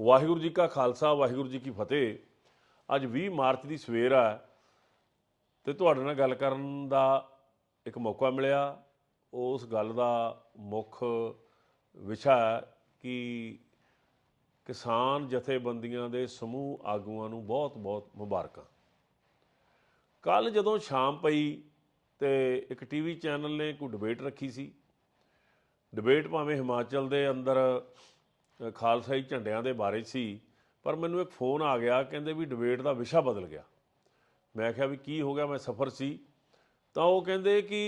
ਵਾਹਿਗੁਰੂ ਜੀ ਕਾ ਖਾਲਸਾ, ਵਾਹਿਗੁਰੂ ਜੀ ਕੀ ਫਤਿਹ। ਅੱਜ 20 ਮਾਰਚ ਦੀ ਸਵੇਰ ਆ ਤੇ ਤੁਹਾਡੇ ਨਾਲ ਗੱਲ ਕਰਨ ਦਾ ਇੱਕ ਮੌਕਾ ਮਿਲਿਆ। ਉਸ ਗੱਲ ਦਾ ਮੁੱਖ ਵਿਸ਼ਾ ਹੈ ਕਿ ਕਿਸਾਨ ਜਥੇਬੰਦੀਆਂ ਦੇ ਸਮੂਹ ਆਗੂਆਂ ਨੂੰ ਬਹੁਤ-ਬਹੁਤ ਮੁਬਾਰਕਾਂ। ਕੱਲ ਜਦੋਂ ਸ਼ਾਮ ਪਈ ਤੇ ਇੱਕ ਟੀਵੀ ਚੈਨਲ ਨੇ ਕੋਈ ਡਿਬੇਟ ਰੱਖੀ ਸੀ। ਡਿਬੇਟ ਭਾਵੇਂ ਹਿਮਾਚਲ ਦੇ ਅੰਦਰ ਖਾਲਸਾਈ ਝੰਡਿਆਂ ਦੇ ਬਾਰੇ ਸੀ, ਪਰ ਮੈਨੂੰ ਇੱਕ ਫੋਨ ਆ ਗਿਆ, ਕਹਿੰਦੇ ਵੀ ਡਿਬੇਟ ਦਾ ਵਿਸ਼ਾ ਬਦਲ ਗਿਆ। ਮੈਂ ਕਿਹਾ ਵੀ ਕੀ ਹੋ ਗਿਆ, ਮੈਂ ਸਫਰ ਸੀ। ਤਾਂ ਉਹ ਕਹਿੰਦੇ ਕਿ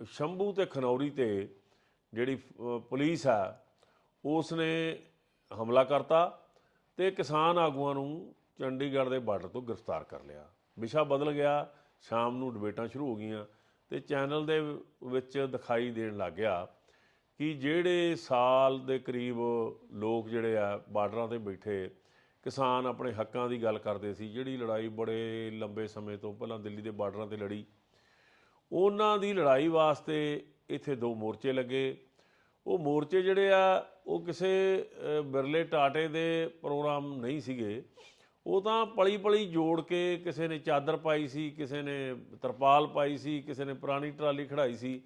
ਸ਼ੰਭੂ ਤੇ ਖਨੌਰੀ ਤੇ ਜਿਹੜੀ ਪੁਲਿਸ ਆ ਉਸ ਨੇ ਹਮਲਾ ਕਰਤਾ ਤੇ ਕਿਸਾਨ ਆਗੂਆਂ ਨੂੰ ਚੰਡੀਗੜ੍ਹ ਦੇ ਬਾਰਡਰ ਤੋਂ ਗ੍ਰਿਫਤਾਰ ਕਰ ਲਿਆ। ਵਿਸ਼ਾ ਬਦਲ ਗਿਆ, ਸ਼ਾਮ ਨੂੰ ਡਿਬੇਟਾਂ ਸ਼ੁਰੂ ਹੋ ਗਈਆਂ ਤੇ ਚੈਨਲ ਦੇ ਵਿੱਚ ਦਿਖਾਈ ਦੇਣ ਲੱਗ ਗਿਆ ਕਿ ਜਿਹੜੇ ਸਾਲ ਦੇ ਕਰੀਬ ਲੋਕ ਜਿਹੜੇ ਆ ਬਾਰਡਰਾਂ ਤੇ ਬੈਠੇ, ਕਿਸਾਨ ਆਪਣੇ ਹੱਕਾਂ ਦੀ ਗੱਲ ਕਰਦੇ ਸੀ, ਜਿਹੜੀ ਲੜਾਈ ਬੜੇ ਲੰਬੇ ਸਮੇਂ ਤੋਂ ਪਹਿਲਾਂ ਦਿੱਲੀ ਦੇ ਬਾਰਡਰਾਂ ਤੇ ਲੜੀ, ਉਹਨਾਂ ਦੀ ਲੜਾਈ ਵਾਸਤੇ ਇੱਥੇ ਦੋ ਮੋਰਚੇ ਲੱਗੇ। ਉਹ ਮੋਰਚੇ ਜਿਹੜੇ ਆ, ਉਹ ਕਿਸੇ ਬਿਰਲੇ ਟਾਟੇ ਦੇ ਪ੍ਰੋਗਰਾਮ ਨਹੀਂ ਸੀਗੇ। ਉਹ ਤਾਂ ਪਲੀ ਪਲੀ ਜੋੜ ਕੇ ਕਿਸੇ ਨੇ ਚਾਦਰ ਪਾਈ ਸੀ, ਕਿਸੇ ਨੇ ਤਰਪਾਲ ਪਾਈ ਸੀ, ਕਿਸੇ ਨੇ ਪੁਰਾਣੀ ਟਰਾਲੀ ਖੜਾਈ ਸੀ।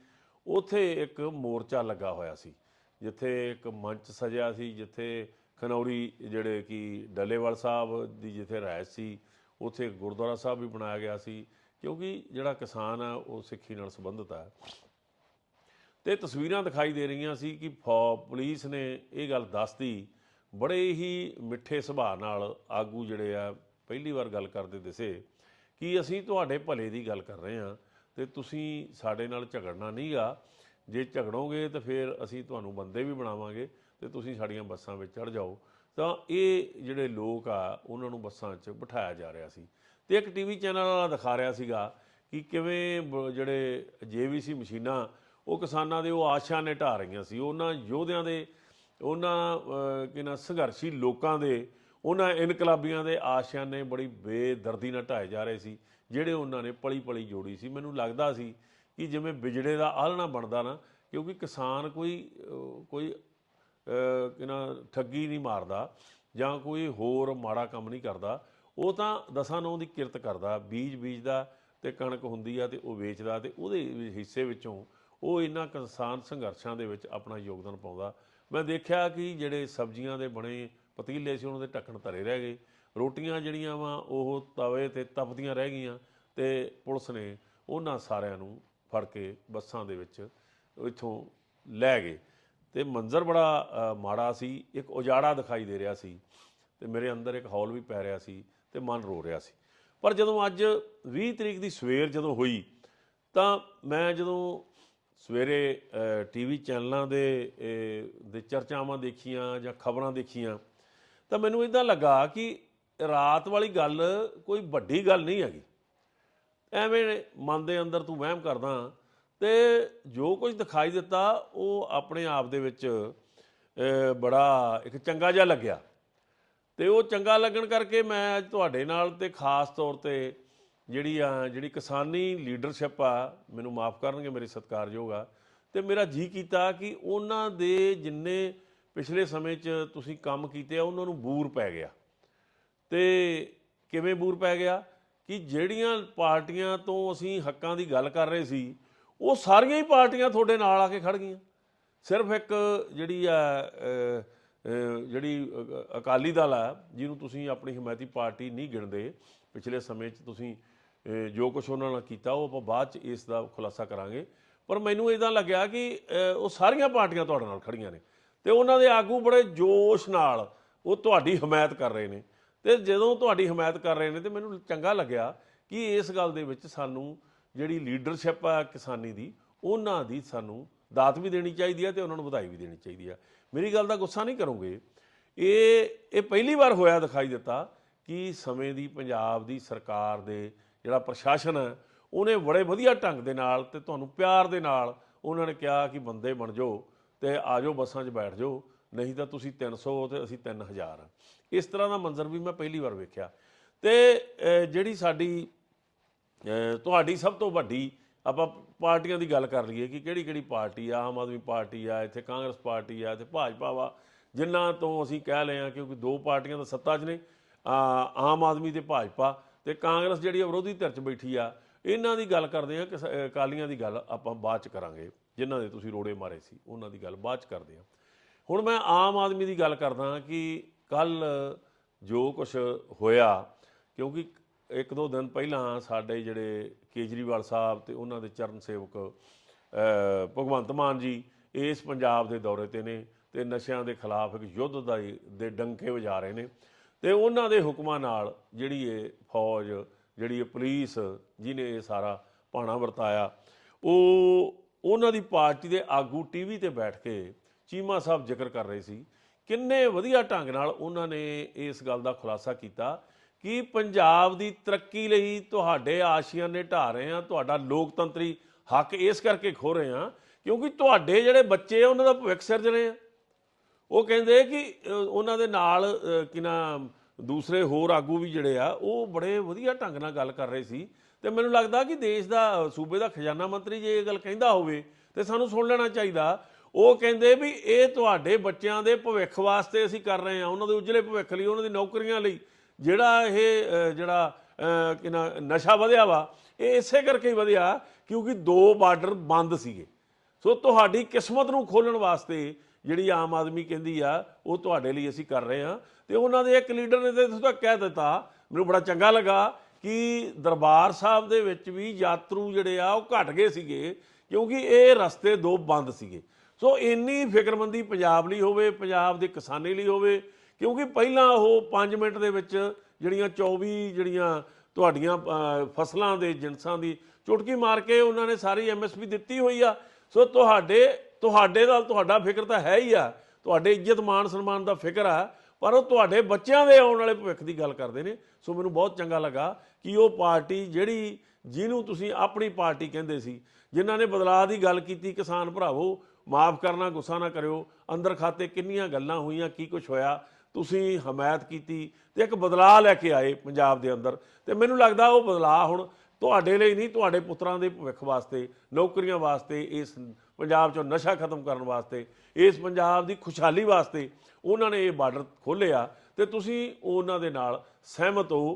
ਉੱਥੇ ਇੱਕ ਮੋਰਚਾ ਲੱਗਾ ਹੋਇਆ ਸੀ, ਜਿੱਥੇ ਇੱਕ ਮੰਚ ਸਜਿਆ ਸੀ, ਜਿੱਥੇ ਖਨੌਰੀ ਜਿਹੜੇ ਕਿ ਡੱਲੇਵਾਲ ਸਾਹਿਬ ਦੀ ਜਿੱਥੇ ਰਿਹਾਇਸ਼ ਸੀ, ਉੱਥੇ ਗੁਰਦੁਆਰਾ ਸਾਹਿਬ ਵੀ ਬਣਾਇਆ ਗਿਆ ਸੀ, ਕਿਉਂਕਿ ਜਿਹੜਾ ਕਿਸਾਨ ਆ, ਉਹ ਸਿੱਖੀ ਨਾਲ ਸੰਬੰਧਿਤ ਹੈ ਤੇ ਤਸਵੀਰਾਂ ਦਿਖਾਈ ਦੇ ਰਹੀਆਂ ਸੀ ਕਿ ਫੌ, ਪੁਲਿਸ ਨੇ ਇਹ ਗੱਲ ਦੱਸਤੀ, ਬੜੇ ਹੀ ਮਿੱਠੇ ਸੁਭਾਅ ਨਾਲ ਆਗੂ ਜਿਹੜੇ ਆ, ਪਹਿਲੀ ਵਾਰ ਗੱਲ ਕਰਦੇ ਦਿਸੇ ਕਿ ਅਸੀਂ ਤੁਹਾਡੇ ਭਲੇ ਦੀ ਗੱਲ ਕਰ ਰਹੇ ਹਾਂ। ਤੇ ਤੁਸੀਂ ਸਾਡੇ ਨਾਲ ਝਗੜਨਾ ਨਹੀਂਗਾ ਜੇ ਝਗੜੋਗੇ ਤਾਂ ਫਿਰ ਅਸੀਂ ਤੁਹਾਨੂੰ ਬੰਦੇ ਵੀ ਬਣਾਵਾਂਗੇ ਤੇ ਤੁਸੀਂ ਸਾਡੀਆਂ ਬੱਸਾਂ ਵਿੱਚ ਚੜ ਜਾਓ। ਤਾਂ ਇਹ ਜਿਹੜੇ ਲੋਕ ਆ ਉਹਨਾਂ ਨੂੰ ਬੱਸਾਂ 'ਚ ਬਿਠਾਇਆ ਜਾ ਰਿਹਾ ਸੀ। ਤੇ ਇੱਕ ਟੀਵੀ ਚੈਨਲ ਵਾਲਾ ਦਿਖਾ ਰਿਹਾ ਸੀਗਾ ਕਿ ਕਿਵੇਂ ਬ- ਜਿਹੜੇ ਜੇਵੀਸੀ ਮਸ਼ੀਨਾਂ ਉਹ ਕਿਸਾਨਾਂ ਦੇ ਉਹ ਆਸ਼ਾ ਨੇ ਢਾ ਰਹੀਆਂ ਸੀ। ਉਹਨਾਂ ਯੋਧਿਆਂ ਦੇ ਉਹਨਾਂ ਅਹ, ਨਾ ਸੰਘਰਸ਼ੀ ਲੋਕਾਂ ਦੇ ਉਹਨਾਂ ਇਨਕਲਾਬੀਆਂ ਦੇ ਆਸ਼ਿਆਂ ਨੇ ਬੜੀ ਬੇਦਰਦੀ ਨਾਲ ਢਾਏ ਜਾ ਰਹੇ ਸੀ। ਜਿਹੜੇ ਉਹਨਾਂ ਨੇ ਪਲੀ ਪਲੀ ਜੋੜੀ ਸੀ ਮੈਨੂੰ ਲੱਗਦਾ ਸੀ ਕਿ ਜਿਵੇਂ ਬਿਜੜੇ ਦਾ ਆਲਣਾ ਬਣਦਾ ਨਾ ਕਿਉਂਕਿ ਕਿਸਾਨ ਕੋਈ ਕੋਈ ਅਹ, ਕਿ ਨਾ ਠੱਗੀ ਨਹੀਂ ਮਾਰਦਾ ਜਾਂ ਕੋਈ ਹੋਰ ਮਾੜਾ ਕੰਮ ਨਹੀਂ ਕਰਦਾ ਉਹ ਤਾਂ ਦਸਾਂ ਨੌਂ ਦੀ ਕਿਰਤ ਕਰਦਾ ਬੀਜ ਬੀਜਦਾ ਤੇ ਕਣਕ ਹੁੰਦੀ ਆ ਤੇ ਉਹ ਵੇਚਦਾ ਤੇ ਉਹਦੇ ਹਿੱਸੇ ਵਿੱਚੋਂ ਉਹ ਇਹਨਾਂ ਕਿਸਾਨ ਸੰਘਰਸ਼ਾਂ ਦੇ ਵਿੱਚ ਆਪਣਾ ਯੋਗਦਾਨ ਪਾਉਂਦਾ। ਮੈਂ ਦੇਖਿਆ ਕਿ ਜਿਹੜੇ ਸਬਜ਼ੀਆਂ ਦੇ ਬਣੇ ਪਤੀਲੇ ਸੀ ਉਹਨਾਂ ਦੇ ਢੱਕਣ ਧਰੇ ਰਹਿ ਗਏ। ਰੋਟੀਆਂ ਜਿਹੜੀਆਂ ਵਾ, ਉਹ ਤਵੇ ਤੇ ਤਪਦੀਆਂ ਰਹਿ ਗਈਆਂ ਤੇ ਪੁਲਿਸ ਨੇ ਉਹਨਾਂ ਸਾਰਿਆਂ ਨੂੰ ਫੜ ਕੇ ਬੱਸਾਂ ਦੇ ਵਿੱਚ ਇੱਥੋਂ ਲੈ ਗਏ। ਤੇ ਮੰਜ਼ਰ ਬੜਾ ਮਾੜਾ ਸੀ, ਇੱਕ ਉਜਾੜਾ ਦਿਖਾਈ ਦੇ ਰਿਹਾ ਸੀ ਤੇ ਮੇਰੇ ਅੰਦਰ ਇੱਕ ਹੌਲ ਵੀ ਪੈ ਰਿਹਾ ਸੀ ਤੇ ਮਨ ਰੋ ਰਿਹਾ ਸੀ। ਪਰ ਜਦੋਂ ਅੱਜ 20 ਤਰੀਕ ਦੀ ਸਵੇਰ ਜਦੋਂ ਹੋਈ, ਤਾਂ ਮੈਂ ਜਦੋਂ ਸਵੇਰੇ ਟੀਵੀ ਚੈਨਲਾਂ ਦੇ ਦੇ ਚਰਚਾਵਾਂ ਦੇਖੀਆਂ ਜਾਂ ਖਬਰਾਂ ਦੇਖੀਆਂ, ਤਾਂ ਮੈਨੂੰ ਇਦਾਂ ਲੱਗਾ ਕਿ ਰਾਤ ਵਾਲੀ ਗੱਲ ਕੋਈ ਵੱਡੀ ਗੱਲ ਨਹੀਂ ਹੈਗੀ। ਐਵੇਂ ਮਨ ਦੇ ਅੰਦਰ ਤੂੰ ਵਹਿਮ ਕਰਦਾ ਤੇ ਜੋ ਕੁਝ ਦਿਖਾਈ ਦਿੱਤਾ, ਉਹ ਆਪਣੇ ਆਪ ਦੇ ਵਿੱਚ ਬੜਾ ਇੱਕ ਚੰਗਾ ਜਿਹਾ ਲੱਗਿਆ। ਤੇ ਉਹ ਚੰਗਾ ਲੱਗਣ ਕਰਕੇ ਮੈਂ ਅੱਜ ਤੁਹਾਡੇ ਨਾਲ ਤੇ ਖਾਸ ਤੌਰ ਤੇ ਜਿਹੜੀ ਆ, ਜਿਹੜੀ ਕਿਸਾਨੀ ਲੀਡਰਸ਼ਿਪ ਆ, ਮੈਨੂੰ ਮਾਫ ਕਰਨਗੇ ਮੇਰੇ ਸਤਿਕਾਰਯੋਗ ਆ, ਤੇ ਮੇਰਾ ਜੀ ਕੀਤਾ ਕਿ ਉਹਨਾਂ ਦੇ ਜਿੰਨੇ ਪਿਛਲੇ ਸਮੇਂ 'ਚ ਤੁਸੀਂ ਕੰਮ ਕੀਤੇ ਆ, ਉਹਨਾਂ ਨੂੰ ਬੂਰ ਪੈ ਗਿਆ। ਤੇ ਕਿਵੇਂ ਬੂਰ ਪੈ ਗਿਆ ਕਿ ਜਿਹੜੀਆਂ ਪਾਰਟੀਆਂ ਤੋਂ ਅਸੀਂ ਹੱਕਾਂ ਦੀ ਗੱਲ ਕਰ ਰਹੇ ਸੀ, ਉਹ ਸਾਰੀਆਂ ਹੀ ਪਾਰਟੀਆਂ ਤੁਹਾਡੇ ਨਾਲ ਆ ਕੇ ਖੜ ਗਈਆਂ। ਸਿਰਫ ਇੱਕ ਜਿਹੜੀ ਆ ਜਿਹੜੀ ਅਕਾਲੀ ਦਲ ਆ, ਜਿਹਨੂੰ ਤੁਸੀਂ ਆਪਣੀ ਹਮਾਇਤੀ ਪਾਰਟੀ ਨਹੀਂ ਗਿਣਦੇ, ਪਿਛਲੇ ਸਮੇਂ 'ਚ ਤੁਸੀਂ ਜੋ ਕੁਝ ਉਹਨਾਂ ਨਾਲ ਕੀਤਾ, ਉਹ ਆਪਾਂ ਬਾਅਦ 'ਚ ਇਸ ਦਾ ਖੁਲਾਸਾ ਕਰਾਂਗੇ। ਪਰ ਮੈਨੂੰ ਇਦਾਂ ਲੱਗਿਆ ਕਿ ਉਹ ਸਾਰੀਆਂ ਪਾਰਟੀਆਂ ਤੁਹਾਡੇ ਨਾਲ ਖੜੀਆਂ ਨੇ ਤੇ ਉਹਨਾਂ ਦੇ ਆਗੂ ਬੜੇ ਜੋਸ਼ ਨਾਲ ਉਹ ਤੁਹਾਡੀ ਹਮਾਇਤ ਕਰ ਰਹੇ ਨੇ। ਤੇ ਜਦੋਂ ਤੁਹਾਡੀ ਹਮਾਇਤ ਕਰ ਰਹੇ ਨੇ ਤੇ ਮੈਨੂੰ ਚੰਗਾ ਲੱਗਿਆ ਕਿ ਇਸ ਗੱਲ ਦੇ ਵਿੱਚ ਸਾਨੂੰ ਜਿਹੜੀ ਲੀਡਰਸ਼ਿਪ ਆ ਕਿਸਾਨੀ ਦੀ, ਉਹਨਾਂ ਦੀ ਸਾਨੂੰ ਦਾਤ ਵੀ ਦੇਣੀ ਚਾਹੀਦੀ ਹੈ ਤੇ ਉਹਨਾਂ ਨੂੰ ਵਧਾਈ ਵੀ ਦੇਣੀ ਚਾਹੀਦੀ ਹੈ ਮੇਰੀ ਗੱਲ ਦਾ ਗੁੱਸਾ ਨਹੀਂ ਕਰੋਗੇ। ਇਹ ਇਹ ਪਹਿਲੀ ਵਾਰ ਹੋਇਆ ਦਿਖਾਈ ਦਿੱਤਾ ਕਿ ਸਮੇਂ ਦੀ ਪੰਜਾਬ ਦੀ ਸਰਕਾਰ ਦੇ ਜਿਹੜਾ ਪ੍ਰਸ਼ਾਸਨ ਹੈ ਉਹਨੇ ਬੜੇ ਵਧੀਆ ਢੰਗ ਦੇ ਨਾਲ ਤੇ ਤੁਹਾਨੂੰ ਪਿਆਰ ਦੇ ਨਾਲ ਉਹਨਾਂ ਨੇ ਕਿਹਾ ਕਿ ਬੰਦੇ ਬਣ ਜਾਓ ਤੇ ਆ ਜਾਓ ਬੱਸਾਂ 'ਚ ਬੈਠ ਜਾਓ। ਨਹੀਂ ਤਾਂ ਤੁਸੀਂ 300 ਤੇ ਅਸੀਂ 3000 ਆ ਇਸ ਤਰ੍ਹਾਂ ਦਾ ਮੰਜ਼ਰ ਵੀ ਮੈਂ ਪਹਿਲੀ ਵਾਰ ਵੇਖਿਆ। ਤੇ ਜਿਹੜੀ ਸਾਡੀ ਤੁਹਾਡੀ ਸਭ ਤੋਂ ਵੱਡੀ ਆਪਾਂ ਪਾਰਟੀਆਂ ਦੀ ਗੱਲ ਕਰ ਲਈਏ ਕਿ ਕਿਹੜੀ ਕਿਹੜੀ ਪਾਰਟੀ ਆ, ਆਮ ਆਦਮੀ ਪਾਰਟੀ ਆ, ਇੱਥੇ ਕਾਂਗਰਸ ਪਾਰਟੀ ਆ, ਇੱਥੇ ਭਾਜਪਾ ਵਾ ਜਿਨ੍ਹਾਂ ਤੋਂ ਅਸੀਂ ਕਹਿ ਲਏ ਆ ਕਿਉਂਕਿ ਦੋ ਪਾਰਟੀਆਂ ਦਾ ਸੱਤਾ 'ਚ ਨੇ ਆਮ ਆਦਮੀ ਤੇ ਭਾਜਪਾ ਤੇ ਕਾਂਗਰਸ ਜਿਹੜੀ ਆ ਵਿਰੋਧੀ ਧਿਰ 'ਚ ਬੈਠੀ ਆ, ਇਹਨਾਂ ਦੀ ਗੱਲ ਕਰਦੇ ਆ ਕਿ ਸ- ਅਕਾਲੀਆਂ ਦੀ ਗੱਲ ਆਪਾਂ ਬਾਅਦ 'ਚ ਕਰਾਂਗੇ, ਜਿਨ੍ਹਾਂ ਦੇ ਤੁਸੀਂ ਰੋੜੇ ਮਾਰੇ ਸੀ, ਉਹਨਾਂ ਦੀ ਗੱਲ ਬਾਅਦ 'ਚ ਕਰਦੇ ਆ ਹੁਣ ਮੈਂ ਆਮ ਆਦਮੀ ਦੀ ਗੱਲ ਕਰਦਾ ਕਿ ਕੱਲ ਜੋ ਕੁਝ ਹੋਇਆ, ਕਿਉਂਕਿ ਇੱਕ ਦੋ ਦਿਨ ਪਹਿਲਾਂ ਸਾਡੇ ਜਿਹੜੇ ਕੇਜਰੀਵਾਲ ਸਾਹਿਬ ਤੇ ਉਹਨਾਂ ਦੇ ਚਰਨ ਸੇਵਕ ਭਗਵੰਤ ਮਾਨ ਜੀ ਇਸ ਪੰਜਾਬ ਦੇ ਦੌਰੇ ਤੇ ਨੇ ਤੇ ਨਸ਼ਿਆਂ ਦੇ ਖਿਲਾਫ ਇੱਕ ਯੁੱਧ ਦਾ ਦੇ ਡੰਕੇ ਵਜਾ ਰਹੇ ਨੇ ਤੇ ਉਹਨਾਂ ਦੇ ਹੁਕਮਾਂ ਨਾਲ ਜਿਹੜੀ ਇਹ ਫੌਜ, ਜਿਹੜੀ ਇਹ ਪੁਲਿਸ ਜਿਹਨੇ ਇਹ ਸਾਰਾ ਭਾਣਾ ਵਰਤਾਇਆ, ਉਹ ਉਹਨਾਂ ਦੀ ਪਾਰਟੀ ਦੇ ਆਗੂ ਟੀਵੀ ਤੇ ਬੈਠ ਕੇ ਚੀਮਾ ਸਾਹਿਬ ਜ਼ਿਕਰ ਕਰ ਰਹੇ ਸੀ। ਕਿੰਨੇ ਵਧੀਆ ਢੰਗ ਨਾਲ ਉਹਨਾਂ ਨੇ ਇਸ ਗੱਲ ਦਾ ਖੁਲਾਸਾ ਕੀਤਾ ਕਿ ਪੰਜਾਬ ਦੀ ਤਰੱਕੀ ਲਈ ਤੁਹਾਡੇ ਆਸ਼ੀਆਂ ਨੇ ਢਾ ਰਹੇ ਆ ਤੁਹਾਡਾ ਲੋਕਤੰਤਰੀ ਹੱਕ ਇਸ ਕਰਕੇ ਖੋ ਰਹੇ ਆ ਕਿਉਂਕਿ ਤੁਹਾਡੇ ਜਿਹੜੇ ਬੱਚੇ ਆ ਉਹਨਾਂ ਦਾ ਭਵਿੱਖ ਸਿਰਜ ਰਹੇ ਆ। ਉਹ ਕਹਿੰਦੇ ਕਿ ਉਹਨਾਂ ਦੇ ਨਾਲ ਅ, ਕਿ ਨਾ ਦੂਸਰੇ ਹੋਰ ਆਗੂ ਵੀ ਜਿਹੜੇ ਆ ਉਹ ਬੜੇ ਵਧੀਆ ਢੰਗ ਨਾਲ ਗੱਲ ਕਰ ਰਹੇ ਸੀ। ਤੇ ਮੈਨੂੰ ਲੱਗਦਾ ਕਿ ਦੇਸ਼ ਦਾ ਸੂਬੇ ਦਾ ਖਜ਼ਾਨਾ ਮੰਤਰੀ ਜੇ ਇਹ ਗੱਲ ਕਹਿੰਦਾ ਹੋਵੇ ਤੇ ਸਾਨੂੰ ਸੁਣ ਲੈਣਾ ਚਾਹੀਦਾ ਉਹ ਕਹਿੰਦੇ ਵੀ ਇਹ ਤੁਹਾਡੇ ਬੱਚਿਆਂ ਦੇ ਭਵਿੱਖ ਵਾਸਤੇ ਅਸੀਂ ਕਰ ਰਹੇ ਹਾਂ ਉਹਨਾਂ ਦੇ ਉਜਲੇ ਭਵਿੱਖ ਲਈ ਉਹਨਾਂ ਦੀ ਨੌਕਰੀਆਂ ਲਈ। ਜਿਹੜਾ ਇਹ ਜਿਹੜਾ ਅ, ਕਿ ਨਾ ਨਸ਼ਾ ਵਧਿਆ ਵਾ ਇਹ ਇਸੇ ਕਰਕੇ ਹੀ ਵਧਿਆ ਕਿਉਂਕਿ ਦੋ ਬਾਰਡਰ ਬੰਦ ਸੀਗੇ। ਸੋ ਤੁਹਾਡੀ ਕਿਸਮਤ ਨੂੰ ਖੋਲਣ ਵਾਸਤੇ ਜਿਹੜੀ ਆਮ ਆਦਮੀ ਕਹਿੰਦੀ ਆ ਉਹ ਤੁਹਾਡੇ ਲਈ ਅਸੀਂ ਕਰ ਰਹੇ ਹਾਂ। ਤੇ ਉਹਨਾਂ ਦੇ ਇੱਕ ਲੀਡਰ ਨੇ ਤੇ ਇੱਥੋਂ ਤੱਕ ਕਹਿ ਦਿੱਤਾ ਮੈਨੂੰ ਬੜਾ ਚੰਗਾ ਲੱਗਾ ਕਿ ਦਰਬਾਰ ਸਾਹਿਬ ਦੇ ਵਿੱਚ ਵੀ ਯਾਤਰੂ ਜਿਹੜੇ ਆ ਉਹ ਘਟ ਗਏ ਸੀਗੇ ਕਿਉਂਕਿ ਇਹ ਰਸਤੇ ਦੋ ਬੰਦ ਸੀਗੇ। ਸੋ ਇੰਨੀ ਫਿਕਰਮੰਦੀ ਪੰਜਾਬ ਲਈ ਹੋਵੇ, ਪੰਜਾਬ ਦੇ ਕਿਸਾਨੀ ਲਈ ਹੋਵੇ, ਕਿਉਂਕਿ ਪਹਿਲਾਂ ਉਹ 5 ਮਿੰਟ ਦੇ ਵਿੱਚ ਜਿਹੜੀਆਂ 24 ਜਿਹੜੀਆਂ ਤੁਹਾਡੀਆਂ ਫਸਲਾਂ ਦੇ ਜਿਨਸਾਂ ਦੀ ਚੁਟਕੀ ਮਾਰ ਕੇ ਉਹਨਾਂ ਨੇ ਸਾਰੀ ਐਮਐਸਪੀ ਦਿੱਤੀ ਹੋਈ ਆ। ਸੋ ਤੁਹਾਡੇ ਤੁਹਾਡੇ ਨਾਲ ਤੁਹਾਡਾ ਫਿਕਰ ਤਾਂ ਹੈ ਹੀ ਆ। ਤੁਹਾਡੇ ਇੱਜ਼ਤ ਮਾਨ ਸਨਮਾਨ ਦਾ ਫਿਕਰ ਆ, ਪਰ ਉਹ ਤੁਹਾਡੇ ਬੱਚਿਆਂ ਦੇ ਆਉਣ ਵਾਲੇ ਭਵਿੱਖ ਦੀ ਗੱਲ ਕਰਦੇ ਨੇ। ਸੋ ਮੈਨੂੰ ਬਹੁਤ ਚੰਗਾ ਲੱਗਾ ਕਿ ਉਹ ਪਾਰਟੀ ਜਿਹੜੀ ਜਿਹਨੂੰ ਤੁਸੀਂ ਆਪਣੀ ਪਾਰਟੀ ਕਹਿੰਦੇ ਸੀ, ਜਿਨ੍ਹਾਂ ਨੇ ਬਦਲਾਅ ਦੀ ਗੱਲ ਕੀਤੀ, ਕਿਸਾਨ ਭਰਾਵੋ ਮਾਫ ਕਰਨਾ, ਗੁੱਸਾ ਨਾ ਕਰਿਓ। ਅੰਦਰ ਖਾਤੇ ਕਿੰਨੀਆਂ ਗੱਲਾਂ ਹੋਈਆਂ, ਕੀ ਕੁਝ ਹੋਇਆ। ਤੁਸੀਂ ਹਮਾਇਤ ਕੀਤੀ ਤੇ ਇੱਕ ਬਦਲਾਅ ਲੈ ਕੇ ਆਏ ਪੰਜਾਬ ਦੇ ਅੰਦਰ। ਤੇ ਮੈਨੂੰ ਲੱਗਦਾ ਉਹ ਬਦਲਾਅ ਹੁਣ ਤੁਹਾਡੇ ਲਈ ਨਹੀਂ, ਤੁਹਾਡੇ ਪੁੱਤਰਾਂ ਦੇ ਭਵਿੱਖ ਵਾਸਤੇ, ਨੌਕਰੀਆਂ ਵਾਸਤੇ, ਇਸ ਪੰਜਾਬ ਚੋਂ ਨਸ਼ਾ ਖਤਮ ਕਰਨ ਵਾਸਤੇ, ਇਸ ਪੰਜਾਬ ਦੀ ਖੁਸ਼ਹਾਲੀ ਵਾਸਤੇ ਉਹਨਾਂ ਨੇ ਇਹ ਬਾਰਡਰ ਖੋਲ੍ਹਿਆ ਤੇ ਤੁਸੀਂ ਉਹਨਾਂ ਦੇ ਨਾਲ ਸਹਿਮਤ ਹੋ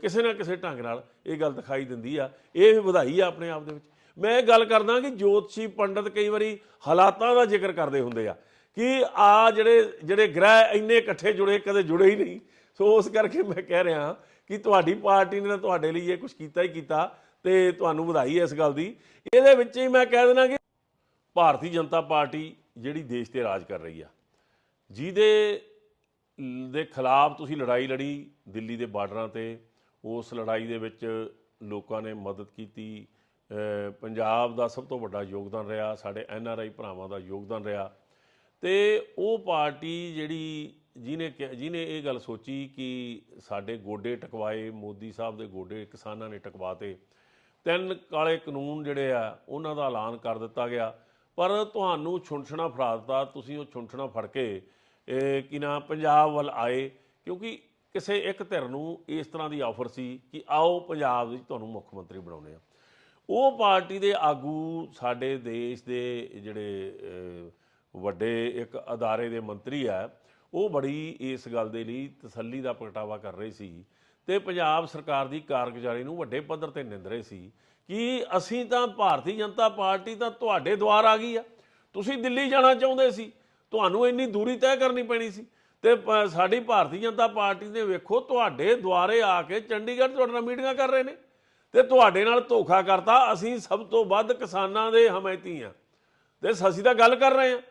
ਕਿਸੇ ਨਾ ਕਿਸੇ ਢੰਗ ਨਾਲ ਇਹ ਗੱਲ ਦਿਖਾਈ ਦਿੰਦੀ ਆ। ਇਹ ਵੀ ਵਧਾਈ ਆ ਆਪਣੇ ਆਪ ਦੇ ਵਿੱਚ। ਮੈਂ ਇਹ ਗੱਲ ਕਰਦਾ ਕਿ ਜੋਤਸ਼ੀ ਪੰਡਤ ਕਈ ਵਾਰੀ ਹਾਲਾਤਾਂ ਦਾ ਜ਼ਿਕਰ ਕਰਦੇ ਹੁੰਦੇ ਆ ਕਿ ਆ ਜਿਹੜੇ ਜਿਹੜੇ ਗ੍ਰਹਿ ਇੰਨੇ ਇਕੱਠੇ ਜੁੜੇ, ਕਦੇ ਜੁੜੇ ਹੀ ਨਹੀਂ। ਸੋ ਉਸ ਕਰਕੇ ਮੈਂ ਕਹਿ ਰਿਹਾ ਕਿ ਤੁਹਾਡੀ ਪਾਰਟੀ ਨੇ ਤਾਂ ਤੁਹਾਡੇ ਲਈ ਇਹ ਕੁਝ ਕੀਤਾ ਹੀ ਕੀਤਾ ਤੇ ਤੁਹਾਨੂੰ ਵਧਾਈ ਹੈ ਇਸ ਗੱਲ ਦੀ। ਇਹਦੇ ਵਿੱਚ ਹੀ ਮੈਂ ਕਹਿ ਦੇਣਾ ਕਿ ਭਾਰਤੀ ਜਨਤਾ ਪਾਰਟੀ ਜਿਹੜੀ ਦੇਸ਼ ਤੇ ਰਾਜ ਕਰ ਰਹੀ ਆ, ਜਿਹਦੇ ਦੇ ਖਿਲਾਫ ਤੁਸੀਂ ਲੜਾਈ ਲੜੀ ਦਿੱਲੀ ਦੇ ਬਾਰਡਰਾਂ ਤੇ, ਉਸ ਲੜਾਈ ਦੇ ਵਿੱਚ ਲੋਕਾਂ ਨੇ ਮਦਦ ਕੀਤੀ ਪੰਜਾਬ ਦਾ ਸਭ ਤੋਂ ਵੱਡਾ ਯੋਗਦਾਨ ਰਿਹਾ, ਸਾਡੇ ਐਨ ਆਰ ਆਈ ਭਰਾਵਾਂ ਦਾ ਯੋਗਦਾਨ ਰਿਹਾ। ਤੇ ਉਹ ਪਾਰਟੀ ਜਿਹੜੀ ਜਿਹਨੇ ਕਿ- ਜਿਹਨੇ ਇਹ ਗੱਲ ਸੋਚੀ ਕਿ ਸਾਡੇ ਗੋਡੇ ਟਕਵਾਏ, ਮੋਦੀ ਸਾਹਿਬ ਦੇ ਗੋਡੇ ਕਿਸਾਨਾਂ ਨੇ ਟਕਵਾਤੇ, ਤਿੰਨ ਕਾਲੇ ਕਾਨੂੰਨ ਜਿਹੜੇ ਆ, ਉਹਨਾਂ ਦਾ ਐਲਾਨ ਕਰ ਦਿੱਤਾ ਗਿਆ। ਪਰ ਤੁਹਾਨੂੰ ਛੁੰਛਣਾ ਫੜਾ ਦਿੱਤਾ ਤੁਸੀਂ ਉਹ ਛੁੰਛਣਾ ਫੜ ਕੇ ਕਿ ਨਾ ਪੰਜਾਬ ਵੱਲ ਆਏ, ਕਿਉਂਕਿ ਕਿਸੇ ਇੱਕ ਧਿਰ ਨੂੰ ਇਸ ਤਰ੍ਹਾਂ ਦੀ ਆਫਰ ਸੀ ਕਿ ਆਓ ਪੰਜਾਬ ਵਿੱਚ ਤੁਹਾਨੂੰ ਮੁੱਖ ਮੰਤਰੀ ਬਣਾਉਣੇ ਆ। ਉਹ ਪਾਰਟੀ ਦੇ ਆਗੂ ਸਾਡੇ ਦੇਸ਼ ਦੇ ਜਿਹੜੇ ਵੱਡੇ ਇੱਕ ਅਦਾਰੇ ਦੇ ਮੰਤਰੀ ਆ, ਉਹ ਬੜੀ ਇਸ ਗੱਲ ਦੇ ਲਈ ਤਸੱਲੀ ਦਾ ਪ੍ਰਗਟਾਵਾ ਕਰ ਰਹੇ ਸੀ ਤੇ ਪੰਜਾਬ ਸਰਕਾਰ ਦੀ ਕਾਰਗੁਜ਼ਾਰੀ ਨੂੰ ਵੱਡੇ ਪੱਧਰ ਤੇ ਨਿੰਦ ਰਹੇ ਸੀ ਕਿ ਅਸੀਂ ਤਾਂ ਭਾਰਤੀ ਜਨਤਾ ਪਾਰਟੀ ਤਾਂ ਤੁਹਾਡੇ ਦੁਆਰ ਆ ਗਈ ਆ। ਤੁਸੀਂ ਦਿੱਲੀ ਜਾਣਾ ਚਾਹੁੰਦੇ ਸੀ, ਤੁਹਾਨੂੰ ਇੰਨੀ ਦੂਰੀ ਤੈਅ ਕਰਨੀ ਪੈਣੀ ਸੀ ਤੇ ਪ- ਸਾਡੀ ਭਾਰਤੀ ਜਨਤਾ ਪਾਰਟੀ ਨੇ ਵੇਖੋ ਤੁਹਾਡੇ ਦੁਆਰੇ ਆ ਕੇ ਚੰਡੀਗੜ੍ਹ ਤੁਹਾਡੇ ਨਾਲ ਮੀਟਿੰਗਾਂ ਕਰ ਰਹੇ ਨੇ। ਤੇ ਤੁਹਾਡੇ ਨਾਲ ਧੋਖਾ ਕਰਤਾ, ਅਸੀਂ ਸਭ ਤੋਂ ਵੱਧ ਕਿਸਾਨਾਂ ਦੇ ਹਮਾਇਤੀ ਆ ਤੇ ਅਸੀਂ ਤਾਂ ਗੱਲ ਕਰ ਰਹੇ ਆ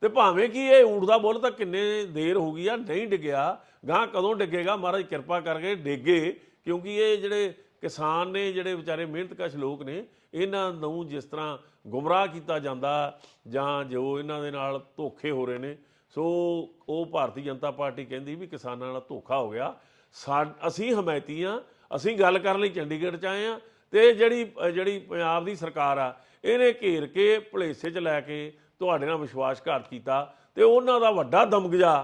ਤੇ ਭਾਵੇਂ ਕਿ ਇਹ ਊਂਠ ਦਾ ਬੁੱਲ ਤਾਂ ਕਿੰਨੇ ਦੇਰ ਹੋ ਗਈ ਆ, ਨਹੀਂ ਡਿੱਗਿਆ। ਗਾਂ ਕਦੋਂ ਡਿੱਗੇਗਾ? ਮਹਾਰਾਜ ਕਿਰਪਾ ਕਰਕੇ ਡਿੱਗੇ, ਕਿਉਂਕਿ ਇਹ ਜਿਹੜੇ ਕਿਸਾਨ ਨੇ, ਜਿਹੜੇ ਵਿਚਾਰੇ ਮਿਹਨਤਕਸ਼ ਲੋਕ ਨੇ, ਇਹਨਾਂ ਨੂੰ ਜਿਸ ਤਰ੍ਹਾਂ ਗੁੰਮਰਾਹ ਕੀਤਾ ਜਾਂਦਾ ਜਾਂ ਜੋ ਇਹਨਾਂ ਦੇ ਨਾਲ ਧੋਖੇ ਹੋ ਰਹੇ ਨੇ, ਸੋ ਉਹ ਭਾਰਤੀ ਜਨਤਾ ਪਾਰਟੀ ਕਹਿੰਦੀ ਵੀ ਕਿਸਾਨਾਂ ਨਾਲ ਧੋਖਾ ਹੋ ਗਿਆ। ਸਾ- ਅਸੀਂ ਹਮਾਇਤੀ ਆ ਅਸੀਂ ਗੱਲ ਕਰਨ ਲਈ ਚੰਡੀਗੜ੍ਹ ਚ ਆਏ ਆ ਤੇ ਜਿਹੜੀ ਜਿਹੜੀ ਪੰਜਾਬ ਦੀ ਸਰਕਾਰ ਆ, ਇਹਨੇ ਘੇਰ ਕੇ ਭਲੇਸੇ ਚ ਲੈ ਕੇ ਤੁਹਾਡੇ ਨਾਲ ਵਿਸ਼ਵਾਸਘਾਤ ਕੀਤਾ ਤੇ ਉਹਨਾਂ ਦਾ ਵੱਡਾ ਦਮਗਜਾ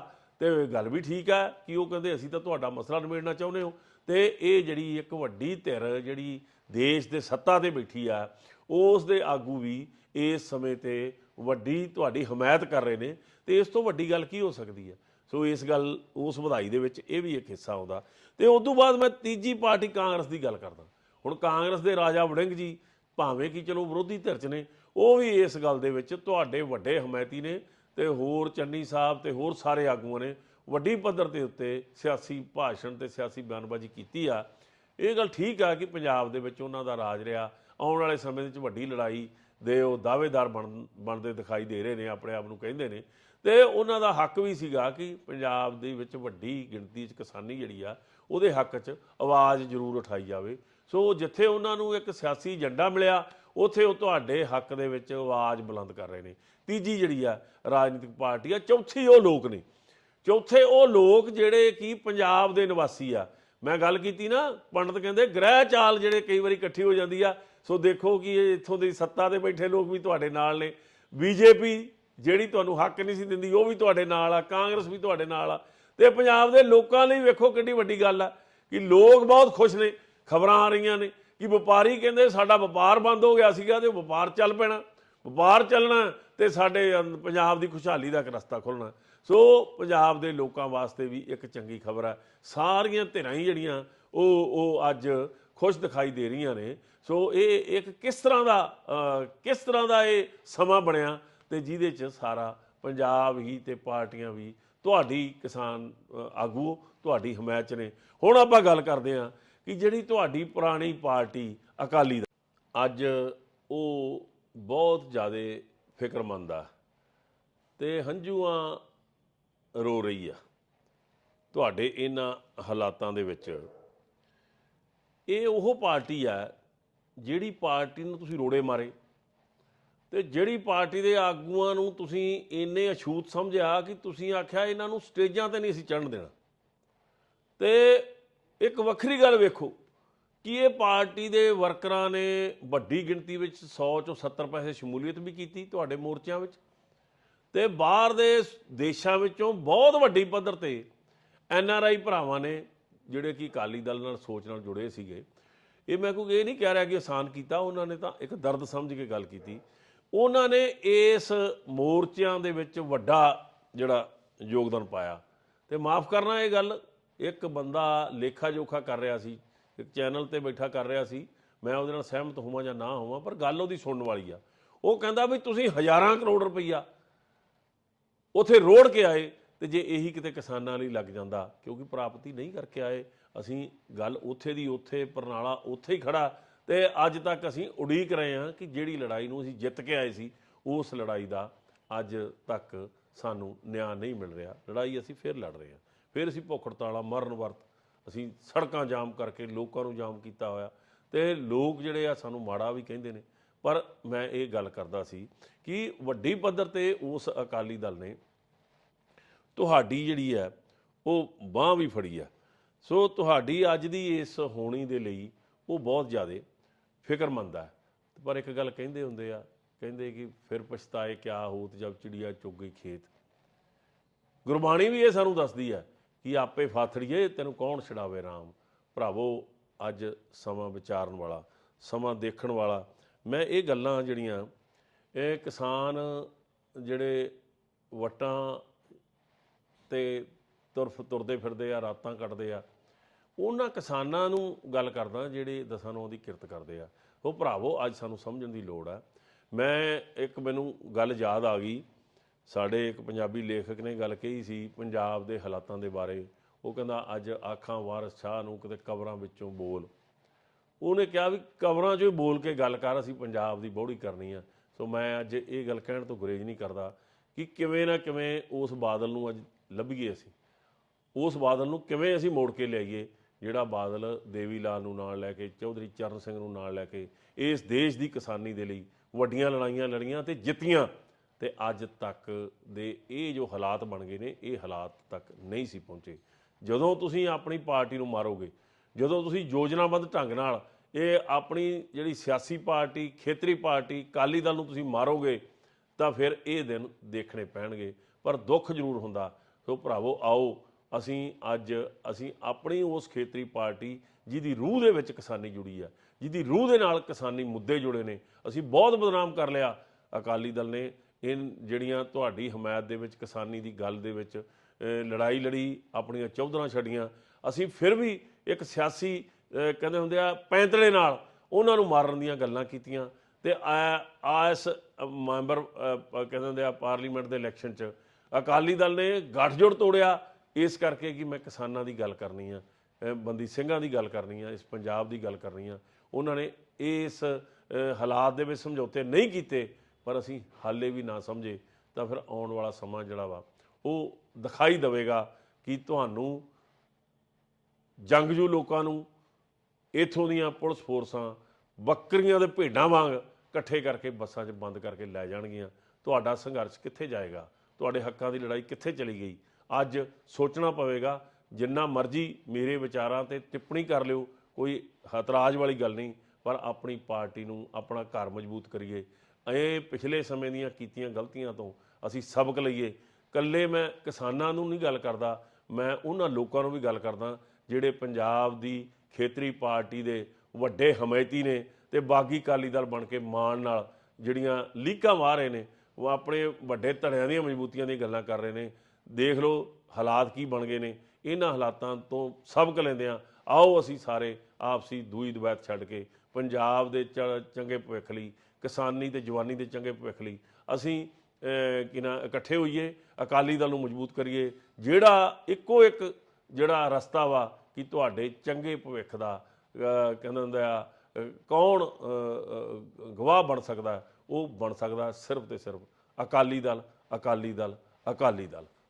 ਤੇ ਗੱਲ ਵੀ ਠੀਕ ਆ ਕਿ ਉਹ ਕਹਿੰਦੇ ਅਸੀਂ ਤਾਂ ਤੁਹਾਡਾ ਮਸਲਾ ਨਿਬੇੜਨਾ ਚਾਹੁੰਦੇ ਹੋ ਤੇ ਇਹ ਜਿਹੜੀ ਇੱਕ ਵੱਡੀ ਧਿਰ ਜਿਹੜੀ ਦੇਸ਼ ਦੇ ਸੱਤਾ ਤੇ ਬੈਠੀ ਆ, ਉਸ ਦੇ ਆਗੂ ਵੀ ਇਸ ਸਮੇਂ ਤੇ ਵੱਡੀ ਤੁਹਾਡੀ ਹਮਾਇਤ ਕਰ ਰਹੇ ਨੇ ਤੇ ਇਸ ਤੋਂ ਵੱਡੀ ਗੱਲ ਕੀ ਹੋ ਸਕਦੀ ਹੈ ਸੋ ਇਸ ਗੱਲ, ਉਸ ਵਧਾਈ ਦੇ ਵਿੱਚ ਇਹ ਵੀ ਇੱਕ ਹਿੱਸਾ ਆਉਂਦਾ। ਤੇ ਉਸ ਤੋਂ ਬਾਅਦ ਮੈਂ ਤੀਜੀ ਪਾਰਟੀ ਕਾਂਗਰਸ ਦੀ ਗੱਲ ਕਰਦਾ। ਹੁਣ ਕਾਂਗਰਸ ਦੇ ਰਾਜਾ ਵੜਿੰਗ ਜੀ ਭਾਵੇਂ ਕਿ ਚਲੋ ਵਿਰੋਧੀ ਧਿਰ 'ਚ ਨੇ, ਉਹ ਵੀ ਇਸ ਗੱਲ ਦੇ ਵਿੱਚ ਤੁਹਾਡੇ ਵੱਡੇ ਹਮਾਇਤੀ ਨੇ ਤੇ ਹੋਰ ਚੰਨੀ ਸਾਹਿਬ ਤੇ ਹੋਰ ਸਾਰੇ ਆਗੂਆਂ ਨੇ ਵੱਡੀ ਪੱਧਰ ਦੇ ਉੱਤੇ ਸਿਆਸੀ ਭਾਸ਼ਣ ਤੇ ਸਿਆਸੀ ਬਿਆਨਬਾਜ਼ੀ ਕੀਤੀ ਆ। ਇਹ ਗੱਲ ਠੀਕ ਆ ਕਿ ਪੰਜਾਬ ਦੇ ਵਿੱਚ ਉਹਨਾਂ ਦਾ ਰਾਜ ਰਿਹਾ। ਆਉਣ ਵਾਲੇ ਸਮੇਂ ਦੇ ਵਿੱਚ ਵੱਡੀ ਲੜਾਈ ਦੇ ਉਹ ਦਾਅਵੇਦਾਰ ਬਣ, ਬਣਦੇ ਦਿਖਾਈ ਦੇ ਰਹੇ ਨੇ, ਆਪਣੇ ਆਪ ਨੂੰ ਕਹਿੰਦੇ ਨੇ। ਤੇ ਉਹਨਾਂ ਦਾ ਹੱਕ ਵੀ ਸੀਗਾ ਕਿ ਪੰਜਾਬ ਦੇ ਵਿੱਚ ਵੱਡੀ ਗਿਣਤੀ 'ਚ ਕਿਸਾਨੀ ਜਿਹੜੀ ਆ, ਉਹਦੇ ਹੱਕ 'ਚ ਆਵਾਜ਼ ਜ਼ਰੂਰ ਉਠਾਈ ਜਾਵੇ। ਸੋ ਜਿੱਥੇ ਉਹਨਾਂ ਨੂੰ ਇੱਕ ਸਿਆਸੀ ਏਜੰਡਾ ਮਿਲਿਆ, ਉੱਥੇ ਉਹ ਤੁਹਾਡੇ ਹੱਕ ਦੇ ਵਿੱਚ ਆਵਾਜ਼ ਬੁਲੰਦ ਕਰ ਰਹੇ ਨੇ। ਤੀਜੀ ਜਿਹੜੀ ਆ, ਰਾਜਨੀਤਿਕ ਪਾਰਟੀ ਆ, ਚੌਥੀ ਉਹ ਲੋਕ ਨੇ। ਚੌਥੇ ਉਹ ਲੋਕ ਜਿਹੜੇ ਕਿ ਪੰਜਾਬ ਦੇ ਨਿਵਾਸੀ ਆ। ਮੈਂ ਗੱਲ ਕੀਤੀ ਨਾ, ਪੰਡਤ ਕਹਿੰਦੇ, ਗ੍ਰਹਿ ਚਾਲ ਜਿਹੜੇ ਕਈ ਵਾਰੀ ਇਕੱਠੀ ਹੋ ਜਾਂਦੀ ਆ ਸੋ ਦੇਖੋ ਕਿ ਇਹ ਇੱਥੋਂ ਦੇ ਸੱਤਾ ਤੇ ਬੈਠੇ ਲੋਕ ਵੀ ਤੁਹਾਡੇ ਨਾਲ ਨੇ। ਬੀਜੇਪੀ ਜਿਹੜੀ ਤੁਹਾਨੂੰ ਹੱਕ ਨਹੀਂ ਸੀ ਦਿੰਦੀ, ਉਹ ਵੀ ਤੁਹਾਡੇ ਨਾਲ ਆ, ਕਾਂਗਰਸ ਵੀ ਤੁਹਾਡੇ ਨਾਲ ਆ। ਤੇ ਪੰਜਾਬ ਦੇ ਲੋਕਾਂ ਲਈ ਵੇਖੋ ਕਿੰਨੀ ਵੱਡੀ ਗੱਲ ਆ ਕਿ ਲੋਕ ਬਹੁਤ ਖੁਸ਼ ਨੇ, ਖਬਰਾਂ ਆ ਰਹੀਆਂ ਨੇ ਕਿ ਵਪਾਰੀ ਕਹਿੰਦੇ ਸਾਡਾ ਵਪਾਰ ਬੰਦ ਹੋ ਗਿਆ ਸੀਗਾ ਤੇ ਵਪਾਰ ਚੱਲ ਪੈਣਾ। ਵਪਾਰ ਚੱਲਣਾ ਤੇ ਸਾਡੇ ਪੰਜਾਬ ਦੀ ਖੁਸ਼ਹਾਲੀ ਦਾ ਇੱਕ ਰਸਤਾ ਖੁੱਲਣਾ ਸੋ ਪੰਜਾਬ ਦੇ ਲੋਕਾਂ ਵਾਸਤੇ ਵੀ ਇੱਕ ਚੰਗੀ ਖਬਰ ਆ। ਸਾਰੀਆਂ ਧਿਰਾਂ ਹੀ ਜਿਹੜੀਆਂ ਉਹ ਉਹ ਅੱਜ ਖੁਸ਼ ਦਿਖਾਈ ਦੇ ਰਹੀਆਂ ਨੇ। ਸੋ ਇਹ ਇੱਕ ਕਿਸ ਤਰ੍ਹਾਂ ਦਾ ਕਿਸ ਤਰ੍ਹਾਂ ਦਾ ਇਹ ਸਮਾਂ ਬਣਿਆ ਤੇ ਜਿਹਦੇ 'ਚ ਸਾਰਾ ਪੰਜਾਬ ਹੀ ਤੇ ਪਾਰਟੀਆਂ ਵੀ ਤੁਹਾਡੀ ਕਿਸਾਨ ਆਗੂ, ਤੁਹਾਡੀ ਹਮਾਇਤ 'ਚ ਨੇ। ਹੁਣ ਆਪਾਂ ਗੱਲ ਕਰਦੇ ਹਾਂ ਕਿ ਜਿਹੜੀ ਤੁਹਾਡੀ ਪੁਰਾਣੀ ਪਾਰਟੀ ਅਕਾਲੀ ਦਲ, ਅੱਜ ਉਹ ਬਹੁਤ ਜ਼ਿਆਦਾ ਫਿਕਰਮੰਦ ਆ ਤੇ ਹੰਝੂਆਂ ਰੋ ਰਹੀ ਆ ਤੁਹਾਡੇ ਇਹਨਾਂ ਹਾਲਾਤਾਂ ਦੇ ਵਿੱਚ। ਇਹ ਉਹ ਪਾਰਟੀ ਆ ਜਿਹੜੀ ਪਾਰਟੀ ਨੂੰ ਤੁਸੀਂ ਰੋੜੇ ਮਾਰੇ ਤੇ ਜਿਹੜੀ ਪਾਰਟੀ ਦੇ ਆਗੂਆਂ ਨੂੰ ਤੁਸੀਂ ਇੰਨੇ ਅਛੂਤ ਸਮਝਿਆ ਕਿ ਤੁਸੀਂ ਆਖਿਆ ਇਹਨਾਂ ਨੂੰ ਸਟੇਜਾਂ ਤੇ ਨਹੀਂ ਅਸੀਂ ਚੜ੍ਹਨ ਦੇਣਾ। ਤੇ ਇੱਕ ਵੱਖਰੀ ਗੱਲ ਵੇਖੋ ਕਿ ਇਹ ਪਾਰਟੀ ਦੇ ਵਰਕਰਾਂ ਨੇ ਵੱਡੀ ਗਿਣਤੀ ਵਿੱਚ 100 ਚੋਂ 70 ਪੈਸੇ ਸ਼ਮੂਲੀਅਤ ਵੀ ਕੀਤੀ ਤੁਹਾਡੇ ਮੋਰਚਿਆਂ ਵਿੱਚ ਤੇ ਬਾਹਰ ਦੇ ਦੇਸ਼ਾਂ ਵਿੱਚੋਂ ਬਹੁਤ ਵੱਡੀ ਪੱਧਰ ਤੇ ਐਨ ਆਰ ਆਈ ਭਰਾਵਾਂ ਨੇ ਜਿਹੜੇ ਕਿ ਅਕਾਲੀ ਦਲ ਨਾਲ ਸੋਚ ਨਾਲ ਜੁੜੇ ਸੀਗੇ ਇਹ ਮੈਂ ਕੋਈ ਇਹ ਨਹੀਂ ਕਹਿ ਰਿਹਾ ਕਿ ਆਸਾਨ ਕੀਤਾ, ਉਹਨਾਂ ਨੇ ਤਾਂ ਇੱਕ ਦਰਦ ਸਮਝ ਕੇ ਗੱਲ ਕੀਤੀ। ਉਹਨਾਂ ਨੇ ਇਸ ਮੋਰਚਿਆਂ ਦੇ ਵਿੱਚ ਵੱਡਾ ਜਿਹੜਾ ਯੋਗਦਾਨ ਪਾਇਆ। ਤੇ ਮਾਫ ਕਰਨਾ ਇਹ ਗੱਲ, ਇੱਕ ਬੰਦਾ ਲੇਖਾ ਜੋਖਾ ਕਰ ਰਿਹਾ ਸੀ, ਇੱਕ ਚੈਨਲ ਤੇ ਬੈਠਾ ਕਰ ਰਿਹਾ ਸੀ, ਮੈਂ ਉਹਦੇ ਨਾਲ ਸਹਿਮਤ ਹੋਵਾਂ ਜਾਂ ਨਾ ਹੋਵਾਂ, ਪਰ ਗੱਲ ਉਹਦੀ ਸੁਣਨ ਵਾਲੀ ਆ। ਉਹ ਕਹਿੰਦਾ ਵੀ ਤੁਸੀਂ ਹਜ਼ਾਰਾਂ ਕਰੋੜ ਰੁਪਈਆ ਉਥੇ ਰੋੜ ਕੇ ਆਏ ਤੇ ਜੇ ਇਹੀ ਕਿਤੇ ਕਿਸਾਨਾਂ ਲਈ ਲੱਗ ਜਾਂਦਾ, ਕਿਉਂਕਿ ਪ੍ਰਾਪਤੀ ਨਹੀਂ ਕਰਕੇ ਆਏ ਅਸੀਂ ਗੱਲ ਉੱਥੇ ਦੀ ਉੱਥੇ, ਪਰਨਾਲਾ ਉੱਥੇ ਹੀ ਖੜਾ। ਤੇ ਅੱਜ ਤੱਕ ਅਸੀਂ ਉਡੀਕ ਰਹੇ ਹਾਂ ਕਿ ਜਿਹੜੀ ਲੜਾਈ ਨੂੰ ਅਸੀਂ ਜਿੱਤ ਕੇ ਆਏ ਸੀ, ਉਸ ਲੜਾਈ ਦਾ ਅੱਜ ਤੱਕ ਸਾਨੂੰ ਨਿਆਂ ਨਹੀਂ ਮਿਲ ਰਿਹਾ। ਲੜਾਈ ਅਸੀਂ ਫਿਰ ਲੜ ਰਹੇ ਹਾਂ। ਫਿਰ ਅਸੀਂ ਭੁੱਖ ਹੜਤਾਲਾਂ ਮਰਨ ਵਰਤ, ਅਸੀਂ ਸੜਕਾਂ ਜਾਮ ਕਰਕੇ ਲੋਕਾਂ ਨੂੰ ਜਾਮ ਕੀਤਾ ਹੋਇਆ। ਤੇ ਲੋਕ ਜਿਹੜੇ ਆ ਸਾਨੂੰ ਮਾੜਾ ਵੀ ਕਹਿੰਦੇ ਨੇ। ਪਰ ਮੈਂ ਇਹ ਗੱਲ ਕਰਦਾ ਸੀ ਕਿ ਵੱਡੀ ਪੱਧਰ ਤੇ ਉਸ ਅਕਾਲੀ ਦਲ ਨੇ ਤੁਹਾਡੀ ਜਿਹੜੀ ਹੈ, ਉਹ ਬਾਹ ਵੀ ਫੜੀ ਆ। ਸੋ ਤੁਹਾਡੀ ਅੱਜ ਦੀ ਇਸ ਹੋਣੀ ਦੇ ਲਈ ਉਹ ਬਹੁਤ ਜ਼ਿਆਦਾ ਫਿਕਰਮੰਦ ਹੈ ਪਰ ਇੱਕ ਗੱਲ ਕਹਿੰਦੇ ਹੁੰਦੇ ਆ, ਕਹਿੰਦੇ ਕਿ ਫਿਰ ਪਛਤਾਏ ਕਿਆ ਹੋਤ ਜਬ ਚਿੜੀਆ ਚੁੱਗ ਗਈ ਖੇਤ। ਗੁਰਬਾਣੀ ਵੀ ਇਹ ਸਾਨੂੰ ਦੱਸਦੀ ਹੈ ਕਿ ਆਪੇ ਫਾਥੜੀਏ, ਤੈਨੂੰ ਕੌਣ ਛਡਾਵੇ RAM ਭਰਾਵੋ, ਅੱਜ ਸਮਾਂ ਵਿਚਾਰਨ ਵਾਲਾ, ਸਮਾਂ ਦੇਖਣ ਵਾਲਾ। ਮੈਂ ਇਹ ਗੱਲਾਂ ਜਿਹੜੀਆਂ, ਇਹ ਕਿਸਾਨ ਜਿਹੜੇ ਵਟਾਂ ਤੇ ਤੁਰ ਤੁਰਦੇ ਫਿਰਦੇ ਆ, ਰਾਤਾਂ ਕੱਟਦੇ ਆ। ਉਹਨਾਂ ਕਿਸਾਨਾਂ ਨੂੰ ਗੱਲ ਕਰਦਾ, ਜਿਹੜੇ ਦਸਾਂ ਨੂੰ ਉਹਦੀ ਕਿਰਤ ਕਰਦੇ ਆ। ਉਹ ਭਰਾਵੋ, ਅੱਜ ਸਾਨੂੰ ਸਮਝਣ ਦੀ ਲੋੜ ਆ। ਮੈਂ ਇੱਕ ਮੈਨੂੰ ਗੱਲ ਯਾਦ ਆ ਗਈ। ਸਾਡੇ ਇੱਕ ਪੰਜਾਬੀ ਲੇਖਕ ਨੇ ਗੱਲ ਕਹੀ ਸੀ, ਪੰਜਾਬ ਦੇ ਹਾਲਾਤਾਂ ਦੇ ਬਾਰੇ। ਉਹ ਕਹਿੰਦਾ, ਅੱਜ ਆਖਾਂ ਵਾਰਸ ਸ਼ਾਹ ਨੂੰ ਕਿਤੇ ਕਬਰਾਂ ਵਿੱਚੋਂ ਬੋਲ। ਉਹਨੇ ਕਿਹਾ ਵੀ ਕਬਰਾਂ 'ਚੋਂ ਹੀ ਬੋਲ ਕੇ ਗੱਲ ਕਰ, ਅਸੀਂ ਪੰਜਾਬ ਦੀ ਬੋੜੀ ਕਰਨੀ ਆ। ਸੋ ਮੈਂ ਅੱਜ ਇਹ ਗੱਲ ਕਹਿਣ ਤੋਂ ਗੁਰੇਜ਼ ਨਹੀਂ ਕਰਦਾ ਕਿ ਕਿਵੇਂ ਨਾ ਕਿਵੇਂ ਉਸ ਬਾਦਲ ਨੂੰ ਅੱਜ ਲੱਭੀਏ ਅਸੀਂ। ਉਸ ਬਾਦਲ ਨੂੰ ਕਿਵੇਂ ਅਸੀਂ ਮੋੜ ਕੇ ਲਿਆਈਏ? ਜਿਹੜਾ ਬਾਦਲ ਦੇਵੀ ਲਾਲ ਨੂੰ ਨਾਲ ਲੈ ਕੇ, ਚੌਧਰੀ ਚਰਨ ਸਿੰਘ ਨੂੰ ਨਾਲ ਲੈ ਕੇ ਇਸ ਦੇਸ਼ ਦੀ ਕਿਸਾਨੀ ਦੇ ਲਈ ਵੱਡੀਆਂ ਲੜਾਈਆਂ ਲੜੀਆਂ ਤੇ ਜਿੱਤੀਆਂ। ਤੇ ਅੱਜ ਤੱਕ ਦੇ ਇਹ ਜੋ ਹਾਲਾਤ ਬਣ ਗਏ ਨੇ, ਇਹ ਹਾਲਾਤ ਤੱਕ ਨਹੀਂ ਸੀ ਪਹੁੰਚੇ। ਜਦੋਂ ਤੁਸੀਂ ਆਪਣੀ ਪਾਰਟੀ ਨੂੰ ਮਾਰੋਗੇ, ਜਦੋਂ ਤੁਸੀਂ ਯੋਜਨਾਬੱਧ ਢੰਗ ਨਾਲ ਇਹ ਆਪਣੀ ਜਿਹੜੀ ਸਿਆਸੀ ਪਾਰਟੀ, ਖੇਤਰੀ ਪਾਰਟੀ ਕਾਲੀ ਦਲ ਨੂੰ ਤੁਸੀਂ ਮਾਰੋਗੇ, ਤਾਂ ਫਿਰ ਇਹ ਦਿਨ ਦੇਖਣੇ ਪੈਣਗੇ। ਪਰ ਦੁੱਖ ਜ਼ਰੂਰ ਹੁੰਦਾ, ਸੋ ਭਰਾਵੋ ਆਓ ਅਸੀਂ ਅੱਜ, ਅਸੀਂ ਆਪਣੀ ਉਸ ਖੇਤਰੀ ਪਾਰਟੀ ਜਿਹਦੀ ਰੂਹ ਦੇ ਵਿੱਚ ਕਿਸਾਨੀ ਜੁੜੀ ਆ, ਜਿਹਦੀ ਰੂਹ ਦੇ ਨਾਲ ਕਿਸਾਨੀ ਮੁੱਦੇ ਜੁੜੇ ਨੇ, ਅਸੀਂ ਬਹੁਤ ਬਦਨਾਮ ਕਰ ਲਿਆ। ਅਕਾਲੀ ਦਲ ਨੇ ਇਹ ਜਿਹੜੀਆਂ ਤੁਹਾਡੀ ਹਮਾਇਤ ਦੇ ਵਿੱਚ, ਕਿਸਾਨੀ ਦੀ ਗੱਲ ਦੇ ਵਿੱਚ ਲੜਾਈ ਲੜੀ, ਆਪਣੀਆਂ ਚੌਧਰਾਂ ਛੱਡੀਆਂ, ਅਸੀਂ ਫਿਰ ਵੀ ਇੱਕ ਸਿਆਸੀ ਕਹਿੰਦੇ ਹੁੰਦੇ ਆ, ਪੈਂਤਲੇ ਨਾਲ ਉਹਨਾਂ ਨੂੰ ਮਾਰਨ ਦੀਆਂ ਗੱਲਾਂ ਕੀਤੀਆਂ ਤੇ ਆ ਇਸ ਮੈਂਬਰ ਕਹਿੰਦੇ ਹੁੰਦੇ ਆ, ਪਾਰਲੀਮੈਂਟ ਦੇ ਇਲੈਕਸ਼ਨ 'ਚ ਅਕਾਲੀ ਦਲ ਨੇ ਗੱਠਜੋੜ ਤੋੜਿਆ ਇਸ ਕਰਕੇ ਕਿ ਮੈਂ ਕਿਸਾਨਾਂ ਦੀ ਗੱਲ ਕਰਨੀ ਆ ਬੰਦੀ ਸਿੰਘਾਂ ਦੀ ਗੱਲ ਕਰਨੀ ਆ, ਇਸ ਪੰਜਾਬ ਦੀ ਗੱਲ ਕਰਨੀ ਆ। ਉਹਨਾਂ ਨੇ ਇਸ ਹਾਲਾਤ ਦੇ ਵਿੱਚ ਸਮਝੌਤੇ ਨਹੀਂ ਕੀਤੇ, ਪਰ ਅਸੀਂ ਹਾਲੇ ਵੀ ਨਾ ਸਮਝੇ, ਤਾਂ ਫਿਰ ਆਉਣ ਵਾਲਾ ਸਮਾਂ ਜਿਹੜਾ ਵਾ, ਉਹ ਦਿਖਾਈ ਦੇਵੇਗਾ ਕਿ ਤੁਹਾਨੂੰ ਜੰਗਜੂ ਲੋਕਾਂ ਨੂੰ ਇਥੋਂ ਦੀਆਂ ਪੁਲਿਸ ਫੋਰਸਾਂ ਬੱਕਰੀਆਂ ਦੇ ਭੇਡਾਂ ਵਾਂਗ ਇਕੱਠੇ ਕਰਕੇ ਬੱਸਾਂ 'ਚ ਬੰਦ ਕਰਕੇ ਲੈ ਜਾਣਗੀਆਂ। ਤੁਹਾਡਾ ਸੰਘਰਸ਼ ਕਿੱਥੇ ਜਾਏਗਾ? ਤੁਹਾਡੇ ਹੱਕਾਂ ਦੀ ਲੜਾਈ ਕਿੱਥੇ ਚਲੀ ਗਈ? ਅੱਜ ਸੋਚਣਾ ਪਵੇਗਾ, ਜਿੰਨਾ ਮਰਜ਼ੀ ਮੇਰੇ ਵਿਚਾਰਾਂ ਤੇ ਟਿੱਪਣੀ ਕਰ ਲਿਓ, ਕੋਈ ਹਤਰਾਜ ਵਾਲੀ ਗੱਲ ਨਹੀਂ, ਪਰ ਆਪਣੀ ਪਾਰਟੀ ਨੂੰ ਆਪਣਾ ਘਰ ਮਜ਼ਬੂਤ ਕਰੀਏ। ਇਹ ਪਿਛਲੇ ਸਮੇਂ ਦੀਆਂ ਕੀਤੀਆਂ ਗਲਤੀਆਂ ਤੋਂ ਅਸੀਂ ਸਬਕ ਲਈਏ। ਕੱਲੇ ਮੈਂ ਕਿਸਾਨਾਂ ਨੂੰ ਨਹੀਂ ਗੱਲ ਕਰਦਾ, ਮੈਂ ਉਹਨਾਂ ਲੋਕਾਂ ਨੂੰ ਵੀ ਗੱਲ ਕਰਦਾ, ਜਿਹੜੇ ਪੰਜਾਬ ਦੀ ਖੇਤਰੀ ਪਾਰਟੀ ਦੇ ਵੱਡੇ ਹਮਾਇਤੀ ਨੇ ਤੇ ਬਾਗੀ ਕਾਲੀ ਦਲ ਬਣ ਕੇ ਮਾਣ ਨਾਲ ਜਿਹੜੀਆਂ ਲੀਕਾਂ ਮਾਰ ਰਹੇ ਨੇ, ਉਹ ਆਪਣੇ ਵੱਡੇ ਧੜਿਆਂ ਦੀਆਂ ਮਜ਼ਬੂਤੀਆਂ ਦੀਆਂ ਗੱਲਾਂ ਕਰ ਰਹੇ ਨੇ। ਦੇਖ ਲਓ ਹਾਲਾਤ ਕੀ ਬਣ ਗਏ ਨੇ। ਇਹਨਾਂ ਹਾਲਾਤਾਂ ਤੋਂ ਸਬਕ ਲੈਂਦੇ ਆ ਆਓ ਅਸੀਂ ਸਾਰੇ ਆਪਸੀ ਦੂਈ ਦਵੈਤ ਛੱਡ ਕੇ ਪੰਜਾਬ ਦੇ ਚ- ਚੰਗੇ ਭਵਿੱਖ ਲਈ ਕਿਸਾਨੀ ਤੇ ਜਵਾਨੀ ਦੇ ਚੰਗੇ ਭਵਿੱਖ ਲਈ ਅਸੀਂ ਅਹ, ਨਾ ਇਕੱਠੇ ਹੋਈਏ ਅਕਾਲੀ ਦਲ ਨੂੰ ਮਜ਼ਬੂਤ ਕਰੀਏ। ਜਿਹੜਾ ਇੱਕੋ ਇੱਕ ਜਿਹੜਾ ਰਸਤਾ ਵਾ ਕਿ ਤੁਹਾਡੇ ਚੰਗੇ ਭਵਿੱਖ ਦਾ ਅਹ, ਕਹਿੰਦਾ ਹੁੰਦਾ ਆ ਕੌਣ ਗਵਾਹ ਬਣ ਸਕਦਾ ਉਹ ਬਣ ਸਕਦਾ ਸਿਰਫ ਤੇ ਸਿਰਫ ਅਕਾਲੀ ਦਲ ਅਕਾਲੀ ਦਲ ਅਕਾਲੀ ਦਲ।